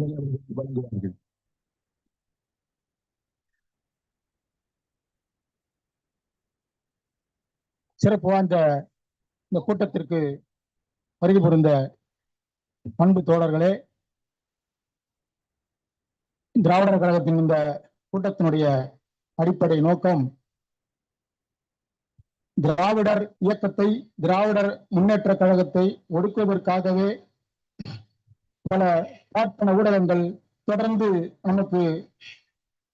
வழங்குவார்கள் சிறப்பு வாய்ந்த இந்த கூட்டத்திற்கு வருகை புரிந்த பண்பு தோழர்களே திராவிடர் கழகத்தின் இந்த கூட்டத்தினுடைய அடிப்படை நோக்கம் திராவிடர் இயக்கத்தை திராவிடர் முன்னேற்ற கழகத்தை ஒடுக்குவதற்காகவே பல பார்ப்பன ஊடகங்கள் தொடர்ந்து நமக்கு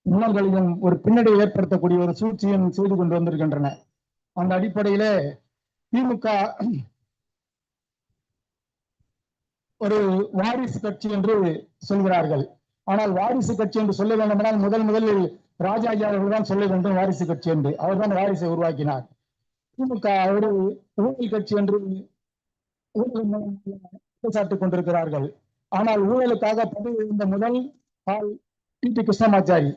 முன்னோர்களிலும் ஒரு பின்னடைவை ஏற்படுத்தக்கூடிய ஒரு சூழ்ச்சியும் செய்து கொண்டு வந்திருக்கின்றன. அந்த அடிப்படையிலே திமுக ஒரு வாரிசு கட்சி என்று சொல்கிறார்கள். ஆனால் வாரிசு கட்சி என்று சொல்ல வேண்டுமானால் முதல் முதலில் ராஜாஜி அவர்கள் தான் சொல்ல வேண்டும் வாரிசு கட்சி என்று. அவர்தான் வாரிசை உருவாக்கினார். திமுக ஒரு ஊழல் கட்சி என்று ஊழல் குற்றச்சாட்டுக் கொண்டிருக்கிறார்கள். ஆனால் ஊழலுக்காக பதவி இருந்த முதல் ஆள் டி டி கிருஷ்ணமாச்சாரி.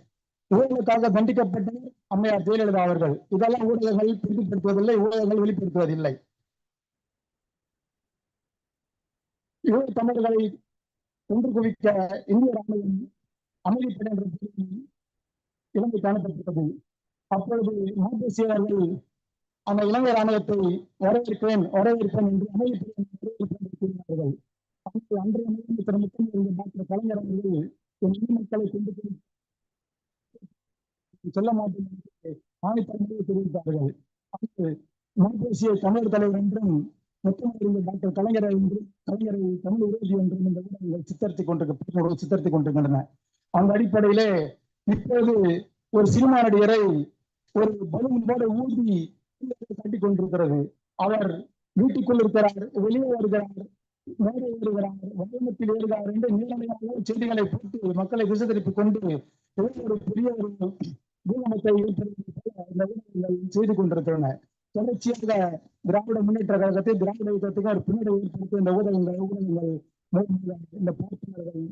ஊழலுக்காக தண்டிக்கப்பட்ட அம்மையார் ஜெயலலிதா அவர்கள். இதெல்லாம் ஊடகங்கள் பெரிதுபடுத்துவதில்லை ஊடகங்கள் வெளிப்படுத்துவதில்லை. ஈழ தமிழர்களை ஒன்று குவிக்க இந்திய ராணுவம் அமைதிப்படை என்ற இலங்கை அனுப்பப்பட்டது அப்பொழுது மாதேசியர்கள் அந்த இலங்கை ராணுவத்தை வரவேற்பேன் வரவேற்பேன் என்று அமைதிப்படை கூறினார்கள். அன்றைய முதலமைச்சர் முத்தம் டாக்டர் கலைஞர் அவர்கள் என் மக்களை கொண்டு போய் சொல்ல மாட்டேன் என்று ஆணைத்தன்மையை தெரிவித்தார்கள் அன்று மறுபேசிய தமிழர் தலைவர் என்றும் முத்தமிழ் டாக்டர் கலைஞர் என்றும் கலைஞரை தமிழ் உறுதி என்றும் இந்த ஊடகங்கள் சித்தரித்துக் கொண்டிருக்க சித்தரித்துக் கொண்டிருக்கின்றன. அந்த அடிப்படையிலே இப்போது ஒரு சினிமா நடிகரை ஒரு பலூன் போல ஊதி கட்டி கொண்டிருக்கிறது. அவர் வீட்டுக்குள் இருக்கிறார் வெளியே வருகிறார் மேலே ஏறுகிறார் வடிவத்தில் ஏறுகிறார் என்று நீளமையான செய்திகளை போட்டு மக்களை திசை திருப்பிக் கொண்டு ஒரு பெரிய ஒரு பூகமத்தை இந்த செய்து கொண்டிருக்கிறன தொடர்ச்சியாக திராவிட முன்னேற்ற கழகத்தை திராவிட யுத்தத்துக்கு ஒரு பின்னடை ஏற்படுத்தி இந்த ஊடகங்கள் ஊடகங்கள் இந்த பார்ப்பனர்கள்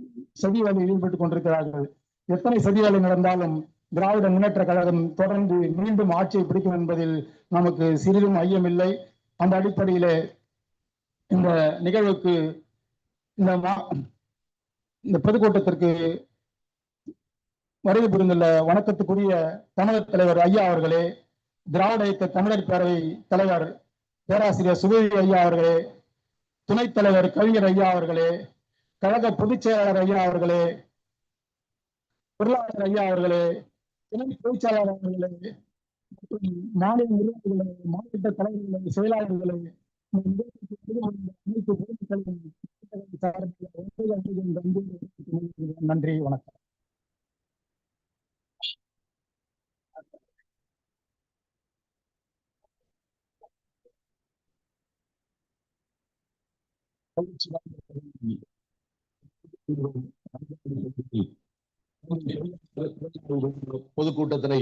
சதி வேலையில் ஈடுபட்டுக் கொண்டிருக்கிறார்கள். எத்தனை சதி வேலை நடந்தாலும் திராவிட முன்னேற்ற கழகம் தொடர்ந்து மீண்டும் ஆட்சியை பிடிக்கும் என்பதில் நமக்கு சிறிதும் ஐயமில்லை. அந்த அடிப்படையிலே இந்த நிகழ்வுக்கு இந்த இந்த பொதுக்கூட்டத்திற்கு வருகை புரிந்துள்ள வணக்கத்துக்குரிய தமிழக தலைவர் ஐயா அவர்களே திராவிட இயக்க தமிழர் பேரவை தலைவர் பேராசிரியர் சுபவி ஐயா அவர்களே துணைத் தலைவர் கவிஞர் ஐயா அவர்களே கழக பொதுச் செயலாளர் ஐயா அவர்களே பொருளாளர் ஐயா அவர்களே துணை பொதுச்செயலாளர் அவர்களே மற்றும் மாநில நிர்வாகிகளே மாவட்ட தலைவர்களே செயலாளர்களே நன்றி வணக்கம். பொதுக்கூட்டத்தினை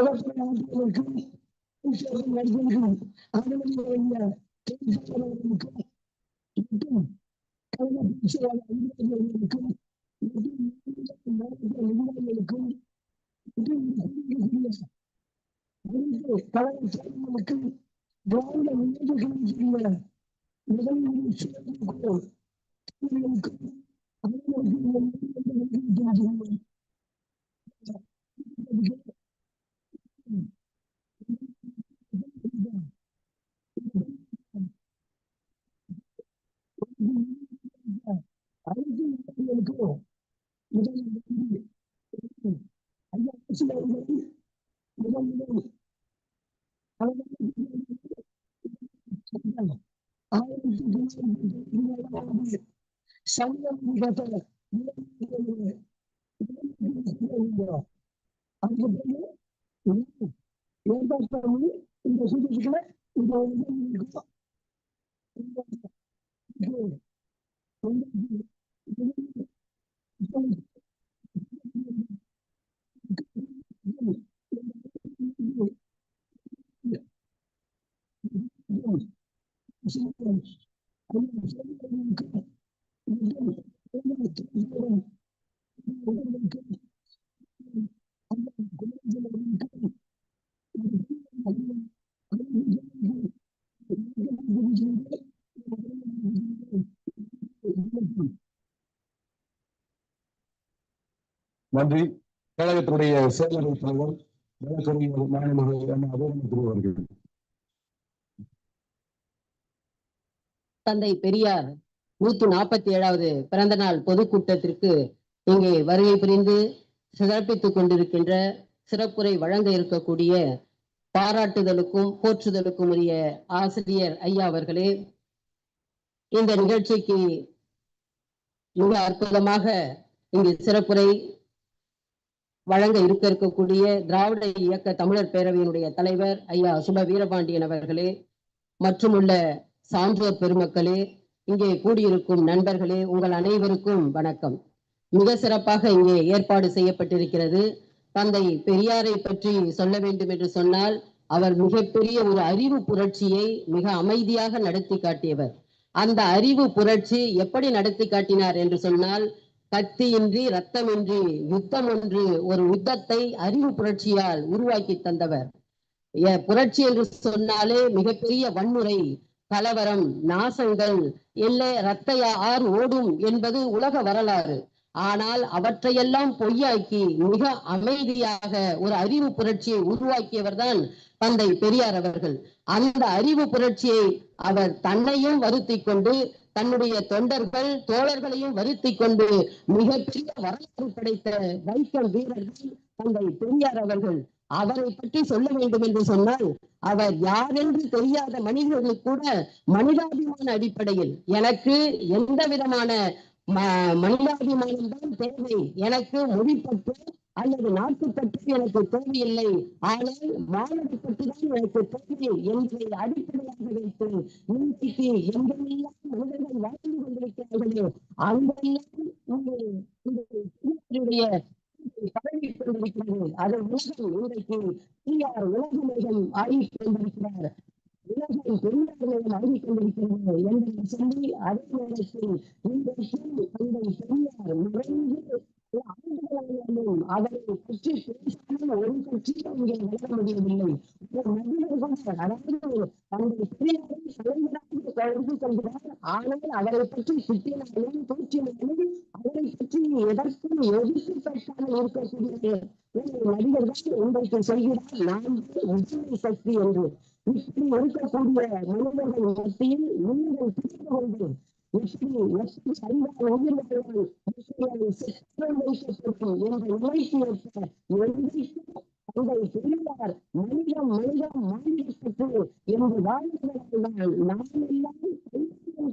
அவர்கள் தலைமை உரை வழங்குவார்கள் சிவப்புக்கும் நடிகர்களுக்கும் ஆதரவு மற்றும் கழக நிர்வாகிகளுக்கும் நிர்வாகிகளுக்கும் கழக தலைவர்களுக்கும் திராவிட முன்னேற்ற கழகத்தினுடைய 알지 못하는 그 무장들이 알지 못하는 그 무장들이 알지 못하는 그 상념 무가다 Chao. நன்றி. கழகத்தினுடைய செயலர் தலைவர் வழக்கறிஞர் மாநில அவர்கள். தந்தை பெரியார் நூத்தி நாற்பத்தி ஏழாவது பிறந்த நாள் பொதுக்கூட்டத்திற்கு இங்கே வருகை புரிந்து சிறப்பித்துக் கொண்டிருக்கின்ற சிறப்புரை வழங்க இருக்கக்கூடிய பாராட்டுதலுக்கும் போற்றுதலுக்கும் உரிய ஆசிரியர் ஐயா அவர்களே இந்த நிகழ்ச்சிக்கு மிக அற்புதமாக இங்கு சிறப்புரை வழங்க இருக்க இருக்கக்கூடிய திராவிட இயக்க தமிழர் பேரவையினுடைய தலைவர் ஐயா சுப வீரபாண்டியன் அவர்களே மற்றும் உள்ள சான்றோர் பெருமக்களே இங்கே கூடியிருக்கும் நண்பர்களே உங்கள் அனைவருக்கும் வணக்கம். மிக சிறப்பாக இங்கே ஏற்பாடு செய்யப்பட்டிருக்கிறது. தந்தை பெரியாரை பற்றி சொல்ல வேண்டும் என்று சொன்னால் அவர் மிகப்பெரிய ஒரு அறிவு புரட்சியை மிக அமைதியாக நடத்தி காட்டியவர். அந்த அறிவு புரட்சி எப்படி நடத்தி காட்டினார் என்று சொன்னால் கத்தியின்றி ரத்தமின்றி யுத்தம் என்று ஒரு யுத்தத்தை அறிவு புரட்சியால் உருவாக்கி தந்தவர். புரட்சி என்று சொன்னாலே மிகப்பெரிய வன்முறை கலவரம் நாசங்கள் இல்லை ரத்த ஆறு ஓடும் என்பது உலக வரலாறு. ஆனால் அவற்றையெல்லாம் பொய்யாக்கி மிக அமைதியாக ஒரு அறிவு புரட்சியை உருவாக்கியவர்தான் தந்தை பெரியார் அவர்கள். அந்த அறிவு புரட்சியை அவர் தன்னையும் வருத்தி கொண்டு தன்னுடைய தொண்டர்கள் தோழர்களையும் வருத்தி கொண்டு மிகப்பெரிய வரலாறு படைத்த வைக்கம் வீரர்கள் தந்தை பெரியார் அவர்கள். அவரை பற்றி சொல்ல வேண்டும் என்று சொன்னால் அவர் யாரென்று தெரியாத மனிதர்களுக்கு கூட மனிதாபிமான அடிப்படையில் எனக்கு எந்த விதமான ம- மனிதாபிமானம் தான் தேவை. எனக்கு மொழிப்பட்டு அல்லது நாட்டு நாட்டுப்பற்று எனக்கு தேவையில்லை. ஆனால் மாநிலப்பட்டு தான் எனக்கு தேவை என்பதை அடிப்படையாக வைத்து இன்றைக்கு எங்கெல்லாம் மனிதர்கள் வாழ்ந்து கொண்டிருக்கிறார்களோ அங்கெல்லாம் இந்த இந்த இயற்கையுடைய பரவி கொண்டிருக்கிறது அது உலகம் இன்றைக்கு பெரியார் உலகமேகம் ஆகிக் கொண்டிருக்கிறார். உலகம் பெரியார் ஆகிக் கொண்டிருக்கிறது என்று சொல்லி அதே நேரத்தில் இன்றைக்கு தந்தை பெரியார் நிறைந்து ஆண்டுகளாலும் அவரை பற்றி பேசாமல் ஒரு கட்சியும் இங்கே வளர முடியவில்லை. அதாவது தந்தை பெரியாரை தலைவராக கருதி கொள்கிறார். ஆனால் அவரை பற்றி திட்டினாலும் தூற்றினாலும் அவரை பற்றி எதற்கும் எதிர்த்து பேசாமல் இருக்கக்கூடிய நடிகர் தான் உங்களுக்கு சொல்கிறார் நாம் உண்மை சக்தி என்று. இப்படி இருக்கக்கூடிய மனிதர்கள் மத்தியில் நீங்கள் புரிந்து கொண்டேன் எப்படி எப்படி என்ற நிலைக்கு ஏற்ப என்றைக்கும் பெரியார் மனிதம் மனிதம் மாநிலப்பட்டு என்று வாழ்கிறவர்கள் நாம் எல்லாம்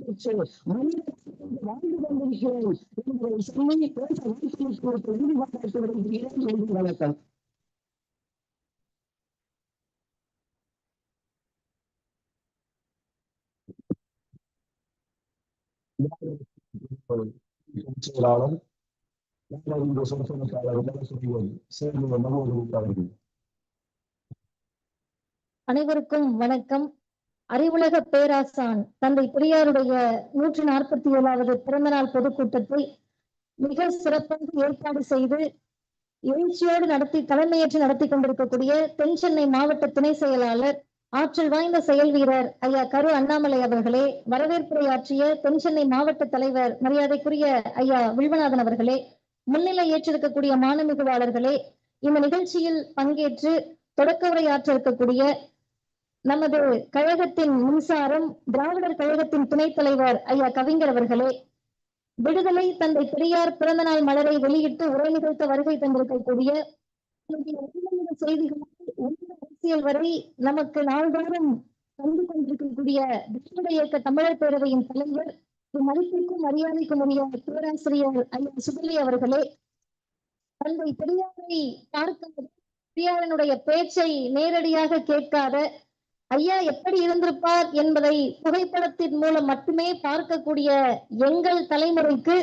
பெற்று மனிதத்தில் வாழ்ந்து கொண்டிருக்கிறோம் என்பதை சொல்லி பேச வாய்ப்பு உறுதி வருகிறேன் வணக்கம் செயலாளர் அனைவருக்கும் வணக்கம். அறிவுலக பேராசான் தந்தை பெரியாருடைய நூற்றி நாற்பத்தி ஏழாவது பிறந்தநாள் பொதுக்கூட்டத்தை மிக சிறப்பாக ஏற்பாடு செய்து எழுச்சியோடு நடத்தி தலைமையேற்று நடத்தி கொண்டிருக்கக்கூடிய தென் சென்னை மாவட்ட துணை செயலாளர் ஆற்றல் வாய்ந்த செயல் வீரர் ஐயா கரு அண்ணாமலை அவர்களே வரவேற்புரையாற்றிய தென் மாவட்ட தலைவர் மரியாதைக்குரிய ஐயா வில்வநாதன் அவர்களே முன்னிலை ஏற்றிருக்கக்கூடிய மாணமிகுவாளர்களே இந்த நிகழ்ச்சியில் பங்கேற்று தொடக்க உரையாற்ற இருக்கக்கூடிய நமது கழகத்தின் மின்சாரம் திராவிடர் கழகத்தின் துணைத் தலைவர் ஐயா கவிஞர் அவர்களே விடுதலை தந்தை பெரியார் பிறந்தநாள் மலரை வெளியிட்டு உரை நிகழ்த்த வருகை தந்திருக்கக்கூடிய நம்முடைய அரசியல் வரை நமக்கு நாள்தோறும் கண்டு கொண்டிருக்கக்கூடிய திராவிட இயக்க தமிழர் பேரவையின் தலைவர் மதிப்பிற்கும் மரியாதைக்கும் உரிய பேராசிரியர் ஐயா சுபலி அவர்களே தந்தை பெரியாரை பார்க்காத பெரியாரனுடைய பேச்சை நேரடியாக கேட்காத ஐயா எப்படி இருந்திருப்பார் என்பதை புகைப்படத்தின் மூலம் மட்டுமே பார்க்கக்கூடிய எங்கள் தலைமுறைக்கு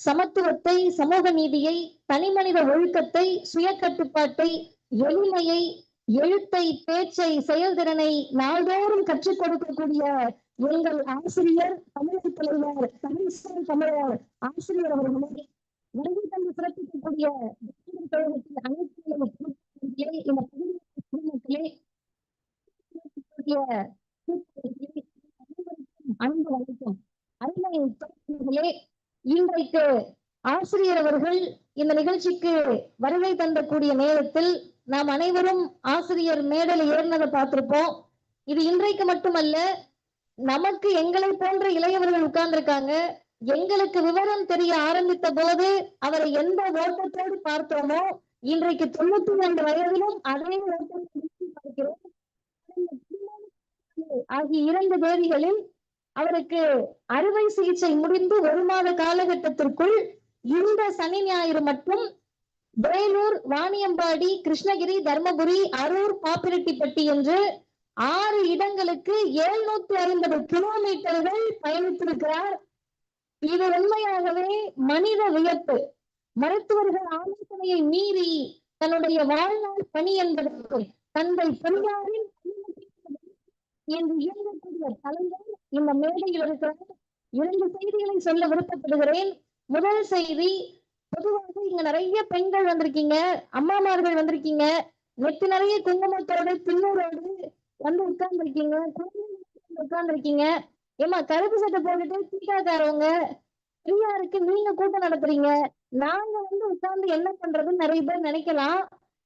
சமத்துவத்தை சமூக நீதியை தனிமனித ஒழுக்கத்தை சுய கட்டுப்பாட்டை எளிமையை எழுத்தை பேச்சை செயல்திறனை நாள்தோறும் கற்றுக் கொடுக்கக்கூடிய எங்கள் ஆசிரியர் தமிழக தலைவர் தமிழ்சார் தமிழர் ஆசிரியர் அவர்களே வருகை தந்து சிறப்பிக்கக்கூடிய திராவிடர் கழகத்தின் அனைத்து இந்த இருக்கக்கூடிய அன்பு வணக்கம். அருமை தோழர்களே இன்றைக்கு ஆசிரியர் அவர்கள் இந்த நிகழ்ச்சிக்கு வருகை தந்தக்கூடிய நேரத்தில் நாம் அனைவரும் ஆசிரியர் மேடல ஏறினதை பார்த்திருப்போம். இது இன்றைக்கு மட்டுமல்ல நமக்கு எங்களை போன்ற இளையவர்கள் உட்கார்ந்திருக்காங்க. எங்களுக்கு விவரம் தெரிய ஆரம்பித்த போது அவரை எந்த ஓட்டத்தோடு பார்த்தோமோ இன்றைக்கு தொண்ணூத்தி ரெண்டு வயதிலும் அதே ஓட்டத்தை பார்க்கிறோம். ஆகிய இரண்டு தேதிகளில் அவருக்கு அறுவை சிகிச்சை முடிந்து ஒரு மாத காலகட்டத்திற்குள் இந்த சனி ஞாயிறு மட்டும் வேலூர் வாணியம்பாடி கிருஷ்ணகிரி தர்மபுரி அரூர் பாப்பிரெட்டிப்பட்டி என்று ஆறு இடங்களுக்கு எழுநூத்தி ஐம்பது கிலோமீட்டர்கள் பயணித்திருக்கிறார். இது உண்மையாகவே மனித வியப்பு மருத்துவர்கள் ஆலோசனையை மீறி தன்னுடைய வாழ்நாள் பணி என்பதற்கும் தந்தை பெரியாரின் என்று இயங்கக்கூடிய தலைவர் இந்த மேடையில் இருக்கிறார். இரண்டு செய்திகளை சொல்ல விருப்பப்படுகிறேன். முதல் செய்தி பொதுவாக இங்க நிறைய பெண்கள் வந்திருக்கீங்க அம்மாமார்கள் வந்திருக்கீங்க நெத்து நிறைய குங்குமத்தோடு பின்னூரோடு வந்து உட்கார்ந்துருக்கீங்க உட்கார்ந்துருக்கீங்க. ஏமா கருப்பு சட்டை போட்டுட்டு சீட்டாக்காரவங்க பெரியாருக்கு நீங்க கூட்டம் நடத்துறீங்க. நாங்க வந்து உட்கார்ந்து என்ன பண்றதுன்னு நிறைய பேர் நினைக்கலாம்.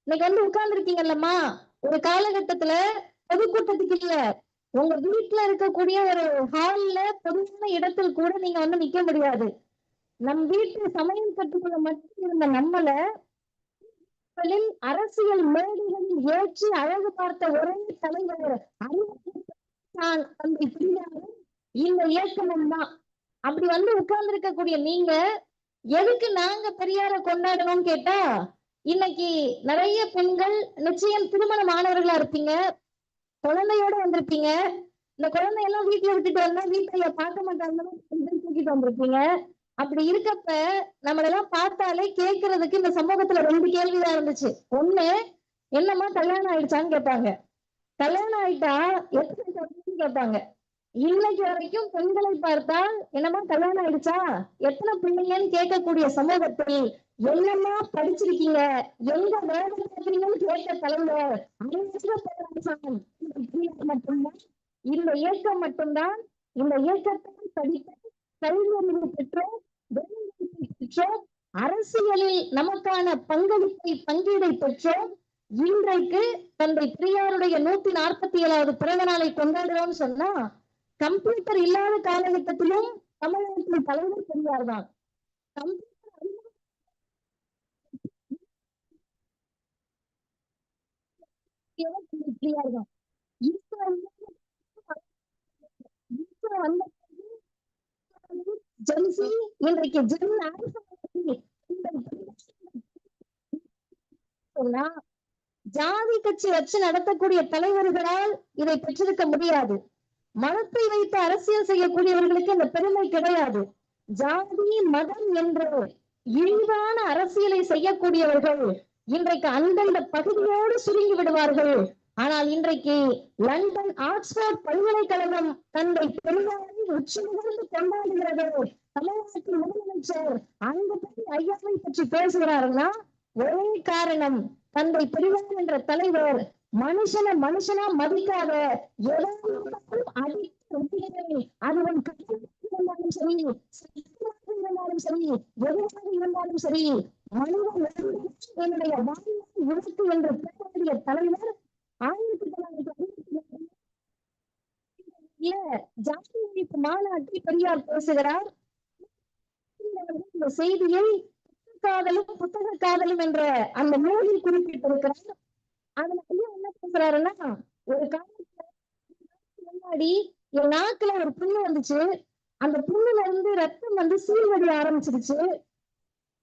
இன்னைக்கு வந்து உட்கார்ந்துருக்கீங்கல்லம்மா ஒரு காலகட்டத்துல பொதுக்கூட்டத்துக்கு இல்ல. உங்க வீட்டுல இருக்கக்கூடிய ஒரு ஹால்ல பொதுவான இடத்தில் கூட நீங்க வந்து நிக்க முடியாது. நம் வீட்டு சமையல் கட்டுக்குள்ள மட்டும் இருந்த நம்மள அரசியல் மேடைகளில் ஏற்றி அழகு பார்த்த ஒரே தலைவர் அறிவுறுத்தல் தந்தை பெரியாரும் இந்த இயக்கமும் தான். அப்படி வந்து உட்கார்ந்து இருக்கக்கூடிய நீங்க எதுக்கு நாங்க பெரியார கொண்டாடணும்னு கேட்டா இன்னைக்கு நிறைய பெண்கள் நிச்சயம் திருமணமானவர்களா இருப்பீங்க குழந்தையோட வந்திருப்பீங்க. இந்த குழந்தையெல்லாம் வீட்டுல விட்டுட்டு வந்தா வீட்டுல பார்க்க மாட்டாங்கன்னு தூக்கிட்டு வந்திருப்பீங்க. அப்படி இருக்கப்ப நம்மளெல்லாம் பார்த்தாலே கேட்கறதுக்கு இந்த சமூகத்துல ரெண்டு கேள்விதான் இருந்துச்சு. ஒண்ணு என்னம்மா கல்யாணம் ஆயிடுச்சான்னு கேட்பாங்க. கல்யாணம் ஆயிட்டா எத்தனை கேட்பாங்க. இன்னைக்கு வரைக்கும் பெண்களை பார்த்தால் என்னம்மா கல்யாணம் ஆயிடுச்சா? எத்தனை பிள்ளைங்கன்னு கேட்கக்கூடிய சமூகத்தில் என்னம்மா படிச்சிருக்கீங்க? எங்க வேலை பார்க்கறீங்கன்னு கேட்ட தலைவர் இந்த இயக்கம் மட்டும்தான். இந்த இயக்கத்தை படித்த கல்வியறிவு பெற்றோம் பெற்றோம் அரசியலில் நமக்கான பங்களிப்பை பங்கீடை பெற்றோம் இன்றைக்கு தந்தை பெரியாருடைய நூத்தி நாற்பத்தி ஏழாவது பிறந்த நாளை கொண்டாடுறோம் சொன்னா கம்ப்யூட்டர் இல்லாத காலகட்டத்திலும் தமிழகத்தின் தலைவர் பெரியார் தான். பெரியார் தான். இன்றைக்கு ஜென் ஆல்பா ஜாதி கட்சி வச்சு நடத்தக்கூடிய தலைவர்களால் இதை பெற்றிருக்க முடியாது. மதத்தை வைத்து அரசியல் செய்யக்கூடியவர்களுக்கு இந்த பெருமை கிடையாது. ஜாதி மதம் என்று இழிவான அரசியலை செய்யக்கூடியவர்கள் இன்றைக்கு அந்தந்த பகுதியோடு சுருங்கி விடுவார்கள். ஆனால் இன்றைக்கு லண்டன் ஆக்ஸ்போர்ட் பல்கலைக்கழகம் தந்தை பெரியாரை உச்சிலிருந்து கொண்டாடுகிறது. தமிழ்நாட்டின் முதலமைச்சர் அந்த பற்றி ஐயாவை பற்றி பேசுகிறாருன்னா ஒரே காரணம் தந்தை பெரியார் என்ற தலைவர் மனுஷனை மனுஷனா மதிக்காத எதாவது அடித்து அது உன் இருந்தாலும் சரி இருந்தாலும் சரி எதுவாக இருந்தாலும் சரி மனிதன் என்னுடைய வாழ்நாள் உழைத்து என்று பேசக்கூடிய தலைவர் ஆயிரத்தி தொள்ளாயிரத்தி ஜாதி ஒழிப்பு மாநாட்டில் பெரியார் பேசுகிறார். இந்த செய்தியை காதலும் புத்தக காதலும் என்ற அந்த நூலில் குறிப்பிட்டிருக்கிறார். அதுல ஐயா என்ன பேசுறாருன்னா ஒரு காலத்துல முன்னாடி என் நாக்குல ஒரு புண்ணு வந்துச்சு. அந்த புண்ணுல இருந்து ரத்தம் வந்து சீழ்வடி ஆரம்பிச்சிருச்சு.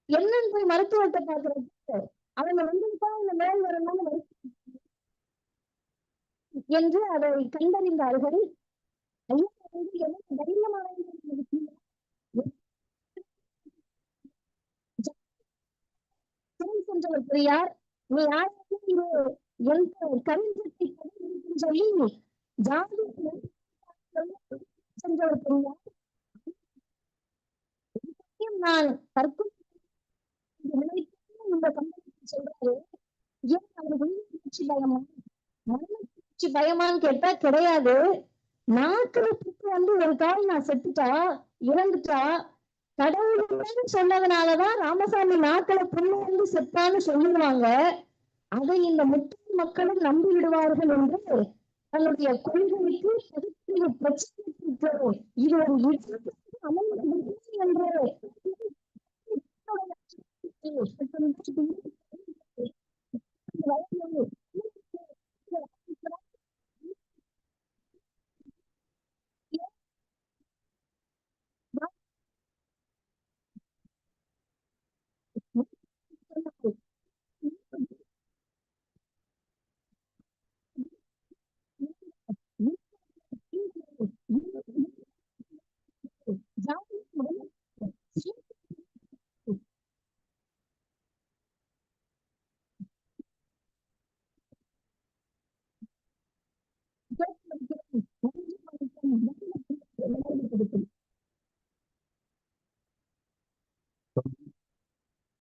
என்னன்னு போய் மருத்துவத்தை பாக்குறது அவங்க வந்துட்டா இந்த மேல் வரணும்னு மருத்துவ என்று அதை கண்டறிந்தார்கள். ஐயா வந்து தைரியமான ஆண்டவர் பெரியார் நீ யாருக்கு சொல்லி ஜாதி சென்றவர் பெரியார். நான் கற்கும் இந்த கம்பெனி சொல்றாரு. ஏன் அவருக்கு உயிர்ச்சி பயமா? மரணச்சி பயமான்னு கேட்டா கிடையாது. நாக்குல வந்து ஒரு கால் நான் செத்துட்டா இறந்துட்டா கடவுள்னு சொன்னதுனாலதான் ராமசாமி நாக்களை புண்ணு செத்தான்னு சொல்லிடுவாங்க அதை இந்த முட்டாள் மக்களும் நம்பி விடுவார்கள் என்று தன்னுடைய கொள்கைக்கு பொதுத்துறை பிரச்சனை இது ஒரு அமைந்து என்று Thank.